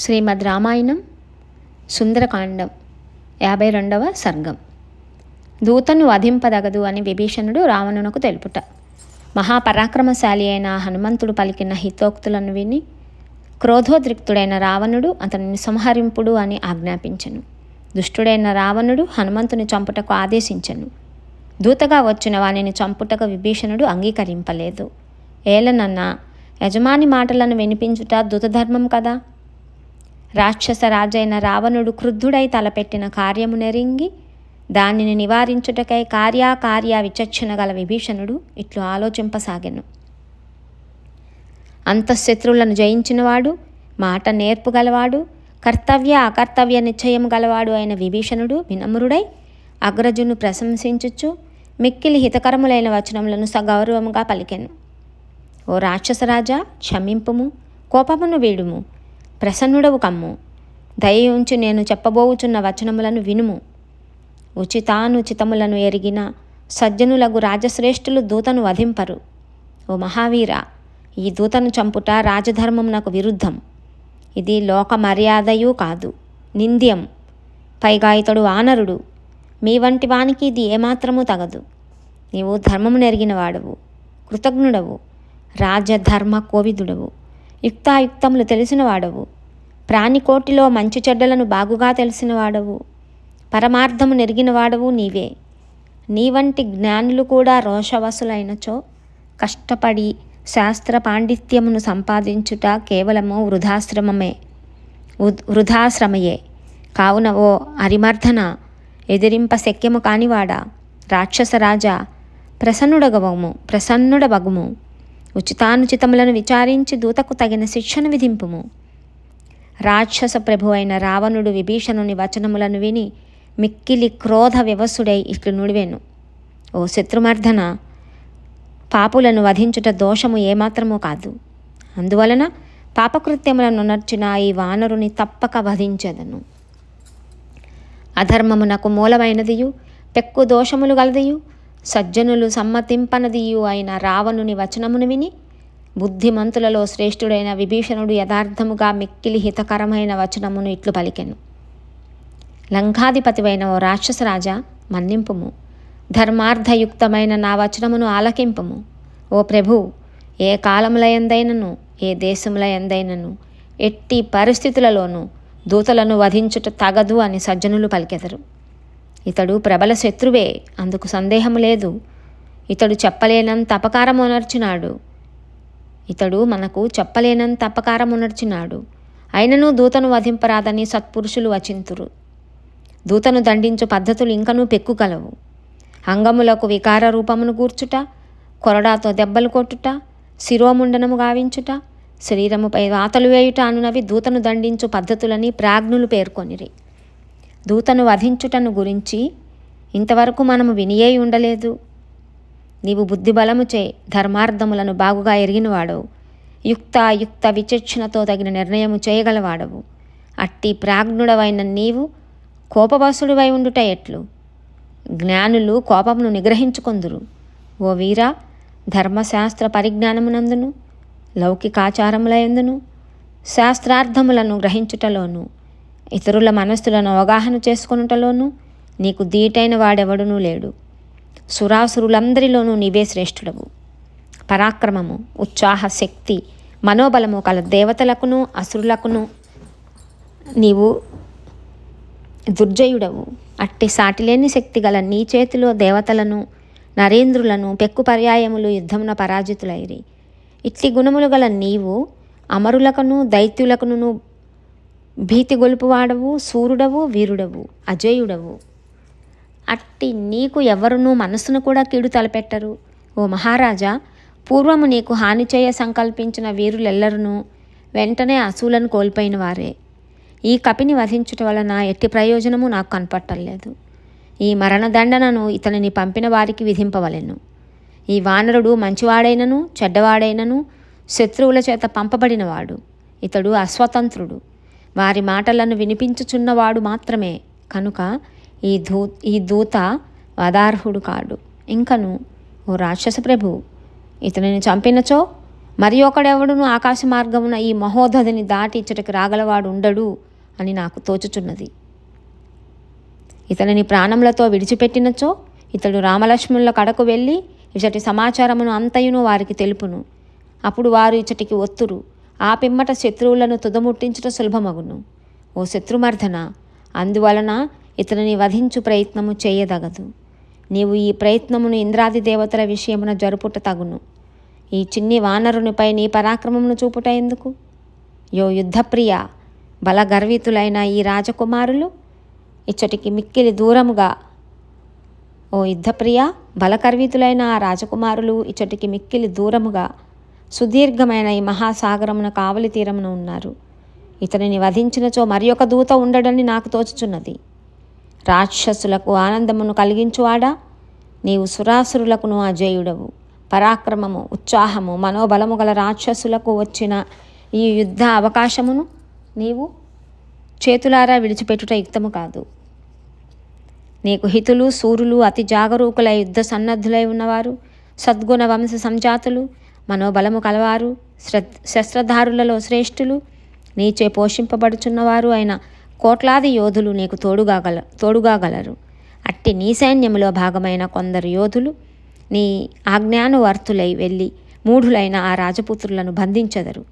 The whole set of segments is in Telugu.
శ్రీమద్ రామాయణం సుందరకాండం యాభై రెండవ సర్గం. దూతను వధింపదగదు అని విభీషణుడు రావణునకు తెలుపుట. మహాపరాక్రమశాలి అయిన హనుమంతుడు పలికిన హితోక్తులను విని క్రోధోద్రిక్తుడైన రావణుడు అతనిని సంహరింపుడు అని ఆజ్ఞాపించను. దుష్టుడైన రావణుడు హనుమంతుని చంపుటకు ఆదేశించను. దూతగా వచ్చిన వానిని చంపుటకు విభీషణుడు అంగీకరింపలేదు. ఏలనన్నా యజమాని మాటలను వినిపించుట దూతధర్మం కదా? రాక్షస రాజైన రావణుడు క్రుద్ధుడై తలపెట్టిన కార్యము నెరింగి దానిని నివారించుటకై కార్యాకార్య విచక్షణ గల విభీషణుడు ఇట్లు ఆలోచింపసాగెను. అంతఃశత్రువులను జయించినవాడు మాట నేర్పు గలవాడు కర్తవ్య అకర్తవ్య నిశ్చయం గలవాడు అయిన విభీషణుడు వినమ్రుడై అగ్రజును ప్రశంసించుచు మిక్కిలి హితకరములైన వచనములను సగౌరవముగా పలికెను. ఓ రాక్షసరాజా క్షమింపుము కోపమును వీడుము. ప్రసన్నుడవు కమ్ము. దయ ఉంచి నేను చెప్పబోవుచున్న వచనములను వినుము. ఉచితానుచితములను ఎరిగిన సజ్జనులకు రాజశ్రేష్ఠులు దూతను వధింపరు. ఓ మహావీర ఈ దూతను చంపుట రాజధర్మమునకు విరుద్ధం. ఇది లోక మర్యాదయూ కాదు నింద్యం. పైగా ఇతడు వానరుడు మీ వంటి వానికి ఇది ఏమాత్రమూ తగదు. నీవు ధర్మము నెరిగిన వాడవు కృతజ్ఞుడవు రాజధర్మ కోవిదుడవు. యుక్తాయుక్తములు తెలిసినవాడవు. ప్రాణికోటిలో మంచి చెడ్డలను బాగుగా తెలిసినవాడవు. పరమార్థము నెరిగిన వాడవు నీవే. నీ వంటి జ్ఞానులు కూడా రోషవసులైనచో కష్టపడి శాస్త్ర పాండిత్యమును సంపాదించుట కేవలము వృధాశ్రమమే. వృధాశ్రమయే. కావున ఓ అరిమర్ధన ఎదిరింప శక్యము కానివాడా? రాక్షసరాజా ప్రసన్నుడగవము ప్రసన్నుడవగుము ఉచితానుచితములను విచారించి దూతకు తగిన శిక్షను విధింపుము. రాక్షస ప్రభు అయిన రావణుడు విభీషణుని వచనములను విని మిక్కిలి క్రోధ వ్యవసుడై ఇట్లు నుడివెను. ఓ శత్రుమర్ధన పాపులను వధించుట దోషము ఏమాత్రమూ కాదు. అందువలన పాపకృత్యములను నర్చిన ఈ వానరుని తప్పక వధించదను. అధర్మమునకు మూలమైనదియు పెక్కు దోషములు గలదియు సజ్జనులు సమ్మతింపనదియు అయిన రావణుని వచనమును విని బుద్ధిమంతులలో శ్రేష్ఠుడైన విభీషణుడు యథార్థముగా మిక్కిలి హితకరమైన వచనమును ఇట్లు పలికెను. లంకాధిపతివైన ఓ రాక్షసరాజా మన్నింపుము. ధర్మార్థయుక్తమైన నా వచనమును ఆలకింపుము. ఓ ప్రభు ఏ కాలముల ఎందైనను ఏ దేశముల ఎందైనను ఎట్టి పరిస్థితులలోనూ దూతలను వధించుట తగదు అని సజ్జనులు పలికెదరు. ఇతడు ప్రబల శత్రువే అందుకు సందేహం లేదు. ఇతడు చెప్పలేనంత అపకారమునర్చినాడు ఇతడు మనకు చెప్పలేనంత అపకారమునర్చినాడు అయినను దూతను వధింపరాదని సత్పురుషులు వచింతురు. దూతను దండించు పద్ధతులు ఇంకనూ పెక్కుగలవు. అంగములకు వికార రూపమును కూర్చుట కొరడాతో దెబ్బలు కొట్టుట శిరోముండనము గావించుట శరీరముపై వాతలు వేయుట అనునవి దూతను దండించు పద్ధతులని ప్రాజ్ఞులు పేర్కొనిరి. దూతను వధించుటను గురించి ఇంతవరకు మనము వినియే ఉండలేదు. నీవు బుద్ధిబలము చే ధర్మార్థములను బాగుగా ఎరిగినవాడవు. యుక్త యుక్త విచక్షణతో తగిన నిర్ణయము చేయగలవాడవు. అట్టి ప్రాజ్ఞుడవైన నీవు కోపవసుడివై ఉండుట ఎట్లు? జ్ఞానులు కోపమును నిగ్రహించుకొందురు. ఓ వీరా ధర్మశాస్త్ర పరిజ్ఞానమునందును లౌకికాచారముల ఎందును శాస్త్రార్థములను గ్రహించుటలోను ఇతరుల మనస్సులను అవగాహన చేసుకొనుటలోనూ నీకు దీటైన వాడెవడునూ లేడు. సురాసురులందరిలోనూ నీవే శ్రేష్ఠుడవు. పరాక్రమము ఉత్సాహ శక్తి మనోబలము కల దేవతలకును అసురులకును నీవు దుర్జయుడవు. అట్టి సాటిలేని శక్తి గల నీ చేతిలో దేవతలను నరేంద్రులను పెక్కు పర్యాయములు యుద్ధమున పరాజితులైరి. ఇట్టి గుణములు గల నీవు అమరులకును దైత్యులకును భీతి గొలుపువాడవు సూర్యుడవు వీరుడవు అజయుడవు. అట్టి నీకు ఎవరునూ మనస్సును కూడా కీడు తలపెట్టరు. ఓ మహారాజా పూర్వము నీకు హాని చేయ సంకల్పించిన వీరులెల్లరూ వెంటనే అసూలను కోల్పోయిన వారే. ఈ కపిని వధించుట వలన ఎట్టి ప్రయోజనము నాకు కనపట్టలేదు. ఈ మరణదండనను ఇతనిని పంపిన వారికి విధింపవలెను. ఈ వానరుడు మంచివాడైనను చెడ్డవాడైనను శత్రువుల చేత పంపబడినవాడు. ఇతడు అస్వతంత్రుడు. వారి మాటలను వినిపించుచున్నవాడు మాత్రమే. కనుక ఈ దూ ఈ దూత వదార్హుడు కాడు. ఇంకను ఓ రాక్షస ప్రభు ఇతనిని చంపినచో? మరి ఒకడెవడును ఆకాశ మార్గమున ఈ మహోదధిని దాటి ఇచ్చటికి రాగలవాడు ఉండడు అని నాకు తోచుచున్నది. ఇతనిని ప్రాణములతో విడిచిపెట్టినచో? ఇతడు రామలక్ష్మణుల కడకు వెళ్ళి ఇచ్చటి సమాచారమును అంతయును వారికి తెలుపును. అప్పుడు వారు ఇచ్చటికి ఒత్తురు. ఆ పిమ్మట శత్రువులను తుదముట్టించుట సులభమగును. ఓ శత్రుమర్ధన అందువలన ఇతనిని వధించు ప్రయత్నము చేయదగదు. నీవు ఈ ప్రయత్నమును ఇంద్రాది దేవతల విషయమున జరుపుట తగును. ఈ చిన్ని వానరునిపై నీ పరాక్రమమును చూపుట ఎందుకు? యో యుద్ధప్రియ బలగర్వితులైన ఈ రాజకుమారులు ఇచ్చటికి మిక్కిలి దూరముగా ఓ యుద్ధప్రియ బలకర్వితులైన ఆ రాజకుమారులు ఇచ్చటికి మిక్కిలి దూరముగా సుదీర్ఘమైన ఈ మహాసాగరమున కావలి తీరమున ఉన్నారు. ఇతనిని వధించినచో మరి ఒక దూత ఉండడని నాకు తోచుచున్నది. రాక్షసులకు ఆనందమును కలిగించువాడా? నీవు సురాసురులకును అజేయుడవు. పరాక్రమము ఉత్సాహము మనోబలము గల రాక్షసులకు వచ్చిన ఈ యుద్ధ అవకాశమును నీవు చేతులారా విడిచిపెట్టుట యుక్తము కాదు. నీకు హితులు సూరులు అతి జాగరూకులై యుద్ధ సన్నద్ధులై ఉన్నవారు సద్గుణ వంశ సంజాతులు మనోబలము కలవారు శస్త్రధారులలో శ్రేష్ఠులు నీచే పోషింపబడుచున్నవారు అయిన కోట్లాది యోధులు నీకు తోడుగాగల తోడుగాగలరు అట్టి నీ సైన్యములో భాగమైన కొందరు యోధులు నీ ఆజ్ఞానువర్తులై వెళ్ళి మూఢులైన ఆ రాజపుత్రులను బంధించెదరు.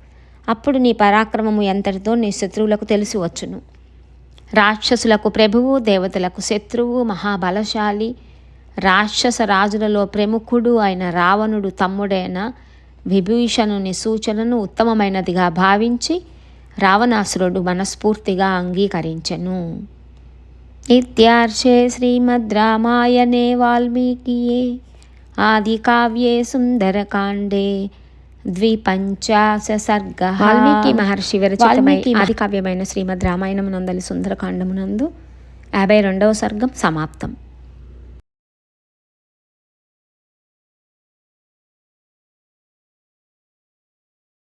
అప్పుడు నీ పరాక్రమము ఎంతటితో నీ శత్రువులకు తెలిసి వచ్చును. రాక్షసులకు ప్రభువు దేవతలకు శత్రువు మహాబలశాలి రాక్షస రాజులలో ప్రముఖుడు అయిన రావణుడు తమ్ముడైన విభీషణుని సూచనను ఉత్తమమైనదిగా భావించి రావణాసురుడు మనస్ఫూర్తిగా అంగీకరించెను. ఇత్యార్షే శ్రీమద్ రామాయణే వాల్మీకియే. ఆది కావ్యే సుందరకాండే. ద్విపంచాశ సర్గ వాల్మీకి మహర్షి విరచితమై ఆది కావ్యమైన శ్రీమద్ రామాయణమునందలి సుందరకాండమునందు యాభై రెండవ సర్గం సమాప్తం.